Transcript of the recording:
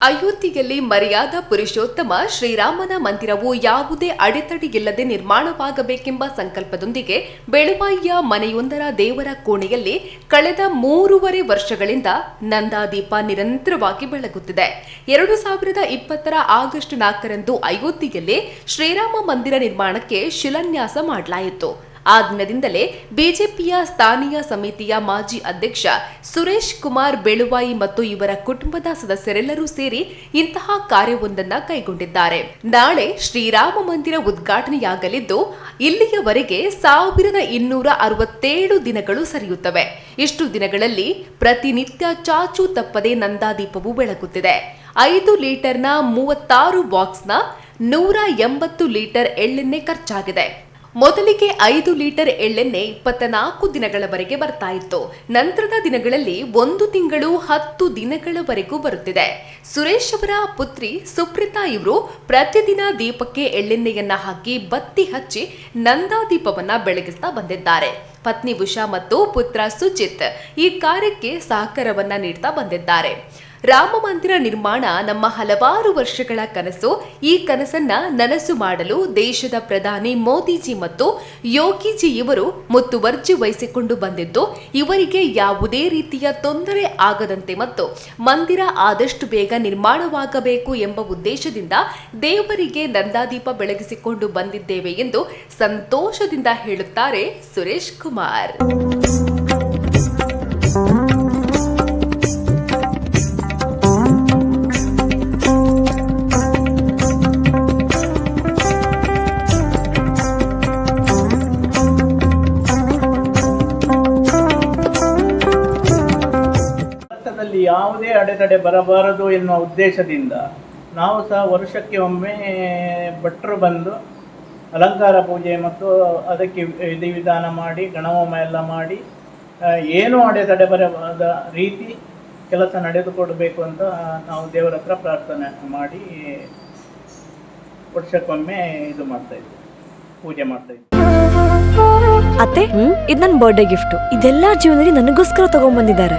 ಅಯೋಧ್ಯೆಯಲ್ಲಿ ಮರ್ಯಾದ ಪುರುಷೋತ್ತಮ ಶ್ರೀರಾಮನ ಮಂದಿರವು ಯಾವುದೇ ಅಡೆತಡೆಯಿಲ್ಲದೆ ನಿರ್ಮಾಣವಾಗಬೇಕೆಂಬ ಸಂಕಲ್ಪದೊಂದಿಗೆ ಬೆಳುವಾಯಿಯ ಮನೆಯೊಂದರ ದೇವರ ಕೋಣೆಯಲ್ಲಿ ಕಳೆದ ಮೂರುವರೆ ವರ್ಷಗಳಿಂದ ನಂದಾದೀಪ ನಿರಂತರವಾಗಿ ಬೆಳಗುತ್ತಿದೆ. ಎರಡು ಸಾವಿರದ ಇಪ್ಪತ್ತರ ಆಗಸ್ಟ್ ನಾಲ್ಕರಂದು ಅಯೋಧ್ಯೆಯಲ್ಲಿ ಶ್ರೀರಾಮ ಮಂದಿರ ನಿರ್ಮಾಣಕ್ಕೆ ಶಿಲಾನ್ಯಾಸ ಮಾಡಲಾಯಿತು. ಆ ದಿನದಿಂದಲೇ ಬಿಜೆಪಿಯ ಸ್ಥಾನೀಯ ಸಮಿತಿಯ ಮಾಜಿ ಅಧ್ಯಕ್ಷ ಸುರೇಶ್ ಕುಮಾರ್ ಬೆಳುವಾಯಿ ಮತ್ತು ಇವರ ಕುಟುಂಬದ ಸದಸ್ಯರೆಲ್ಲರೂ ಸೇರಿ ಇಂತಹ ಕಾರ್ಯವೊಂದನ್ನು ಕೈಗೊಂಡಿದ್ದಾರೆ. ನಾಳೆ ಶ್ರೀರಾಮ ಮಂದಿರ ಉದ್ಘಾಟನೆಯಾಗಲಿದ್ದು, ಇಲ್ಲಿಯವರೆಗೆ ಸಾವಿರದ ಇನ್ನೂರ ಅರವತ್ತೇಳು ದಿನಗಳು ಸರಿಯುತ್ತವೆ. ಇಷ್ಟು ದಿನಗಳಲ್ಲಿ ಪ್ರತಿನಿತ್ಯ ಚಾಚು ತಪ್ಪದೆ ನಂದಾದೀಪವು ಬೆಳಗುತ್ತಿದೆ. ಐದು ಲೀಟರ್ನ ಮೂವತ್ತಾರು ಬಾಕ್ಸ್ನ ನೂರ ಎಂಬತ್ತು ಲೀಟರ್ ಎಳ್ಳೆಣ್ಣೆ ಖರ್ಚಾಗಿದೆ. ಮೊದಲಿಗೆ ಐದು ಲೀಟರ್ ಎಳ್ಳೆಣ್ಣೆ ಇಪ್ಪತ್ತ ನಾಲ್ಕು ದಿನಗಳವರೆಗೆ ಬರ್ತಾ ಇತ್ತು ನಂತರದ ದಿನಗಳಲ್ಲಿ ಒಂದು ತಿಂಗಳು ಹತ್ತು ದಿನಗಳವರೆಗೂ ಬರುತ್ತಿದೆ. ಸುರೇಶ್ ಅವರ ಪುತ್ರಿ ಸುಪ್ರೀತಾ ಇವರು ಪ್ರತಿದಿನ ದೀಪಕ್ಕೆ ಎಳ್ಳೆಣ್ಣೆಯನ್ನ ಹಾಕಿ ಬತ್ತಿ ಹಚ್ಚಿ ನಂದಾ ದೀಪವನ್ನ ಬೆಳಗಿಸ್ತಾ ಬಂದಿದ್ದಾರೆ. ಪತ್ನಿ ಉಷಾ ಮತ್ತು ಪುತ್ರ ಸುಚಿತ್ ಈ ಕಾರ್ಯಕ್ಕೆ ಸಹಕಾರವನ್ನ ನೀಡ್ತಾ ಬಂದಿದ್ದಾರೆ. ರಾಮ ಮಂದಿರ ನಿರ್ಮಾಣ ನಮ್ಮ ಹಲವಾರು ವರ್ಷಗಳ ಕನಸು. ಈ ಕನಸನ್ನ ನನಸು ಮಾಡಲು ದೇಶದ ಪ್ರಧಾನಿ ಮೋದಿಜಿ ಮತ್ತು ಯೋಗಿಜಿ ಇವರು ಮುತುವರ್ಜಿ ವಹಿಸಿಕೊಂಡು ಬಂದಿದ್ದು, ಇವರಿಗೆ ಯಾವುದೇ ರೀತಿಯ ತೊಂದರೆ ಆಗದಂತೆ ಮತ್ತು ಮಂದಿರ ಆದಷ್ಟು ಬೇಗ ನಿರ್ಮಾಣವಾಗಬೇಕು ಎಂಬ ಉದ್ದೇಶದಿಂದ ದೇವರಿಗೆ ನಂದಾದೀಪ ಬೆಳಗಿಸಿಕೊಂಡು ಬಂದಿದ್ದೇವೆ ಎಂದು ಸಂತೋಷದಿಂದ ಹೇಳುತ್ತಾರೆ ಸುರೇಶ್ ಕುಮಾರ್. ಭಾರತದಲ್ಲಿ ಯಾವುದೇ ಅಡೆತಡೆ ಬರಬಾರದು ಎನ್ನುವ ಉದ್ದೇಶದಿಂದ ನಾವು ಸಹ ವರ್ಷಕ್ಕೆ ಒಮ್ಮೆ ಭಟ್ರು ಬಂದು ಅಲಂಕಾರ ಪೂಜೆ ಮತ್ತು ಅದಕ್ಕೆ ವಿಧಿವಿಧಾನ ಮಾಡಿ ಗಣಹೋಮ ಎಲ್ಲ ಮಾಡಿ ಏನೂ ಅಡೆತಡೆ ಬರಬಾರದ ರೀತಿ ಕೆಲಸ ನಡೆದುಕೊಡಬೇಕು ಅಂತ ನಾವು ದೇವರ ಹತ್ರ ಪ್ರಾರ್ಥನೆ ಮಾಡಿ ವರ್ಷಕ್ಕೊಮ್ಮೆ ಇದು ಮಾಡ್ತಾ ಇದ್ವಿ. ಪೂಜೆ ಮಾಡ್ತಾ ಇದ್ವಿ. ಅತ್ತೆ ಇದು ನನ್ನ ಬರ್ಡೇ ಗಿಫ್ಟ್ ಇದೆಲ್ಲ ಜೀವನದಲ್ಲಿ ನನಗೋಸ್ಕರ ತಗೊಂಡ್ಬಂದಿದ್ದಾರೆ